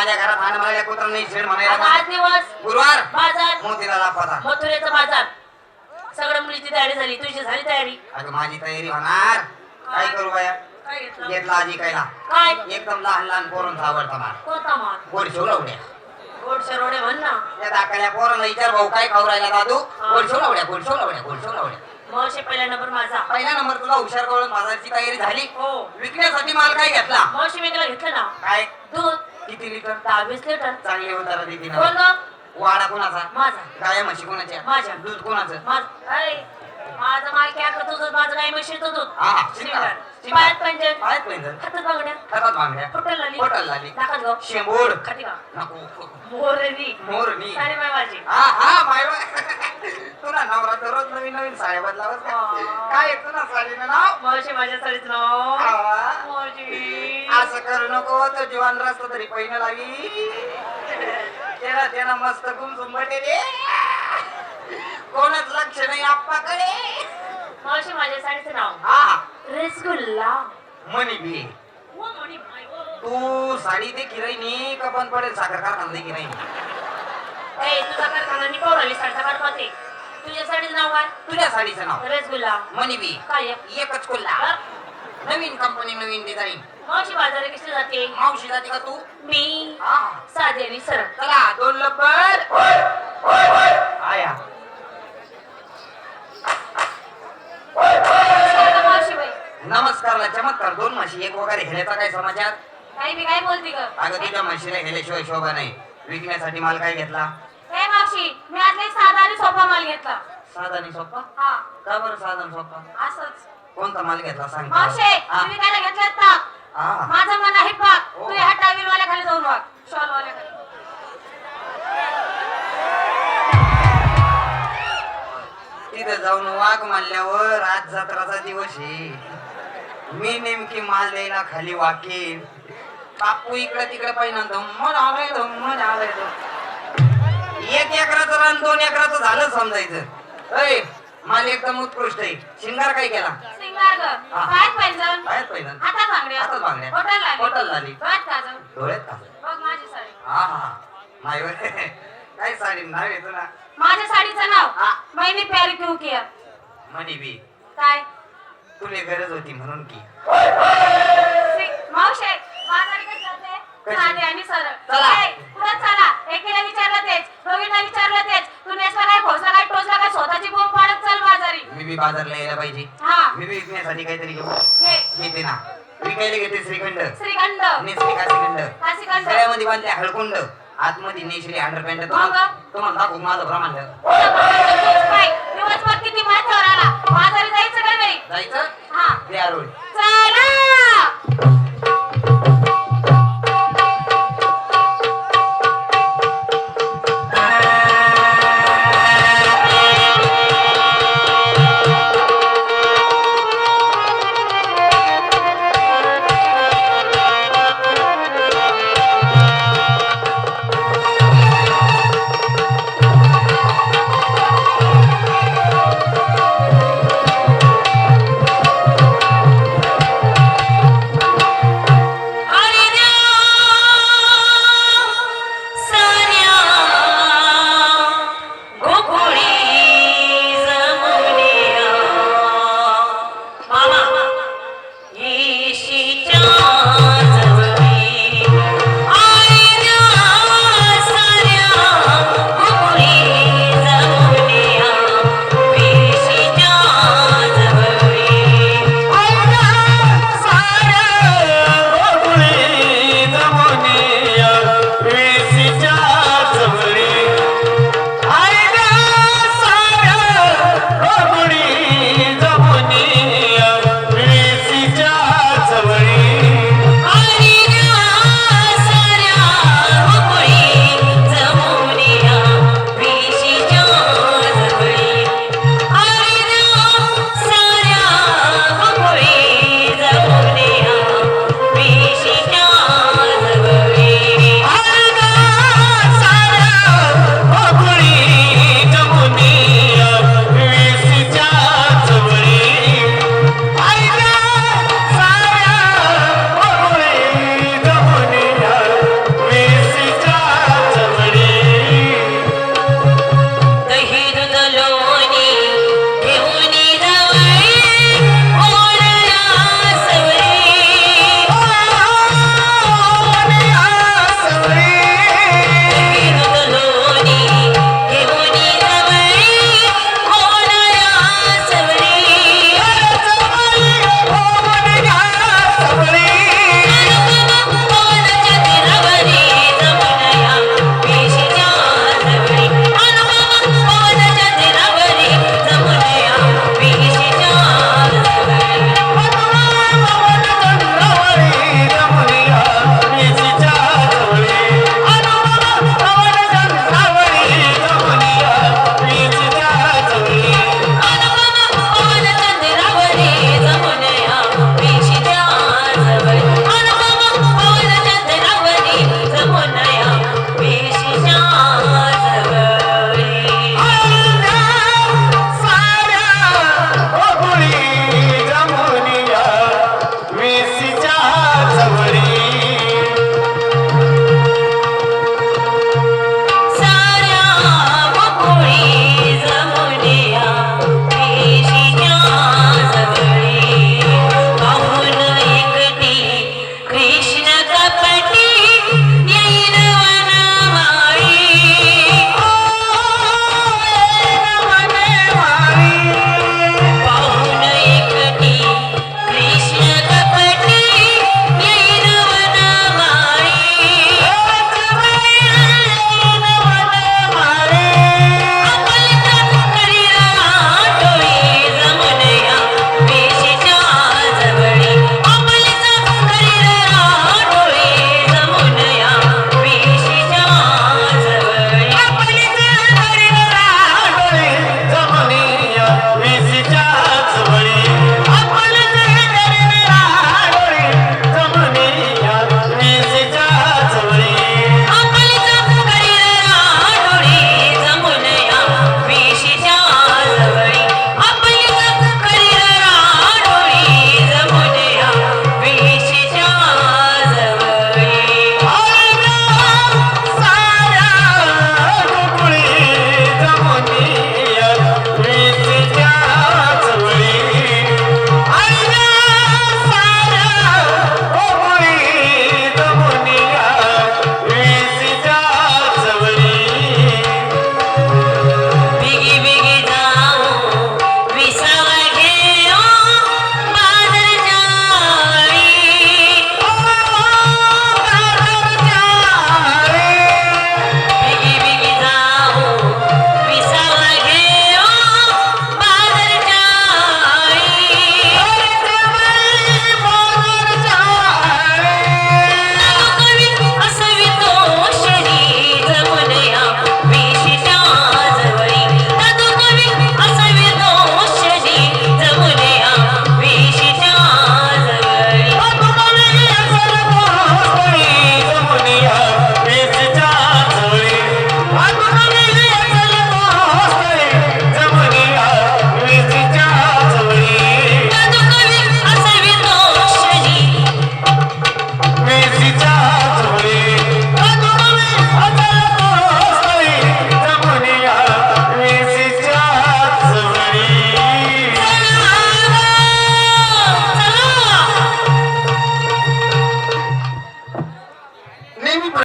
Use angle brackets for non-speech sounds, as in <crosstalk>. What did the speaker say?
माझ्या घरात आणि मला कुत्र नाही शेड म्हणायला आज दिवस गुरुवार बाजार. मोतीला लापाता मथुरेचा बाजार. सगळ्या मुलीची तयारी झाली तुझी झाली तयारी. अगं माझी तयारी होणार. काय करू बाया? काय घेतलं? घेतला आजी कायला काय? एकदम लहान लहान पोरांचा आवडता मार कोणता गोड शिवला उड्या गोड शरोडे म्हण ना. त्या दाखल्या पोरांना विचार भाऊ काय खाऊ राहिला दादू? गोड शिवला उड्या गोड शिवला उड्या गोड शिवला उड्या मावशे पहिला नंबर माझा. पहिला नंबर तुला हुशार करून बाजारची तयारी झाली? हो. विकण्यासाठी माल काय घेतला? मावशी मी तुला घेतलं ना? काय? दूध किती लिटर दहा वीस लिटर चांगली कोण ना. ग? वाडा कोणाचा? माझा. गाया म्हशी कोणाच्या? माझ्या. दूध कोणाचं? माझ. अरे माझं माय काय करतो दूध माझं काय म्हशीचं दूध. हा हा. पायात पायात पैंजण हातात बांगड्या हातात बांगड्या लाली लाली. नाकात गाव शेंबूड. नको मोरनी. साडी बाय माझी हा हा माय <laughs> तुला नवरा दररोज नवीन नवीन साड्या बदलावत हा. काय तुला साडीनं नाव? मावशी माझ्या साडीचं नाव. मावशी. असं करू नको तो जीवन रस्त तरी पहिलं लावी. त्याला त्याला मस्त गुमसुम बटेले. कोणच लक्ष नाही आप्पाकडे. मावशी माझ्या साडीचं नाव. हा. रसगुल्ला मनी ओ. तू साडी दे की नाही का बंद पडेल? साखर कारखाना दे की नाही? ए तुझा कारखाना नि पौराली साडीचा काढपाते तुझ्या साडीचं नाव काय? तुझ्या साडीचं नाव. रसगुल्ला मनी बी काय? एकच कोल्हा हा? नवीन कंपनी नवीन डिझाईन मावशी बाजारात कशी जाते? मावशी जाते का तू? मी. हा. साधी आणि सरळ. चला दोन लब्बर आया सरळ मावशी बाई नमस्कारला चमत्कार दोन म्हशी एक वगैरे. हेल्याचा काय समाचार? काय मी काय बोलते ग? अगं तुझ्या म्हशीला हेल्याशिवाय शोभा नाही. विकण्यासाठी माल काय घेतला? मावशी मी आज साधा आणि सोपा माल घेतला. साधा आणि सोपा? हा. का बरं साधा आणि सोपा? असंच. कोणता माल घेतला? सांग मावशे हा. तुम्ही काय हा. माझं मन आहे पाक हो. तू ह्या टावील वाल्या खाली जाऊन वाग शॉल वाल्या खाली. तिथं जाऊन वाघ मानल्यावर आज जत्राचा दिवस आहे. मी नेमकी माल द्यायला खाली वाकेन बापू इकडे तिकडे पाहिजे धम्मन आलाय धम्मन आलाय एक एकराचं रान दोन एकराचं झालं समजायचं. अय माल एकदम उत्कृष्ट आहे. शिंगार काय केला? हा. पायात पहिलं हातात बांगड्या लागली. डोळ्यात का हा हा. काय साडी? नाव तुला? माझ्या साडीचं नाव. हा. मैंने प्यार क्यों किया. मनी बी काय? तुले गरज होती म्हणून की. सि- मावशे बाजारी कशी जाते. कशी? साधे आणि सरळ. चला. ए, पुढं चला. एकीला विचारलं तेच. दोघींना विचारलं तेच. तू नेसला काय खोसला काय टोचला काय स्वतःची बोंब पाडत चल बाजारी? मी बी बाजारला यायला पाहिजे. हा. मी बी विकण्यासाठी काहीतरी घेऊ. घेते ना. विकायला घेते? श्रीखंड. श्रीखंड. नेसली का श्रीखंड बांधले हळकुंड. आतमध्ये नेसली अंडरपॅन्ट? तुम्हाला दाखवू माझं ब्रह्मांड. दिवसभर किती माझ्यावर आला बाजारी जायचं का नाही? जायचं? हा. चला.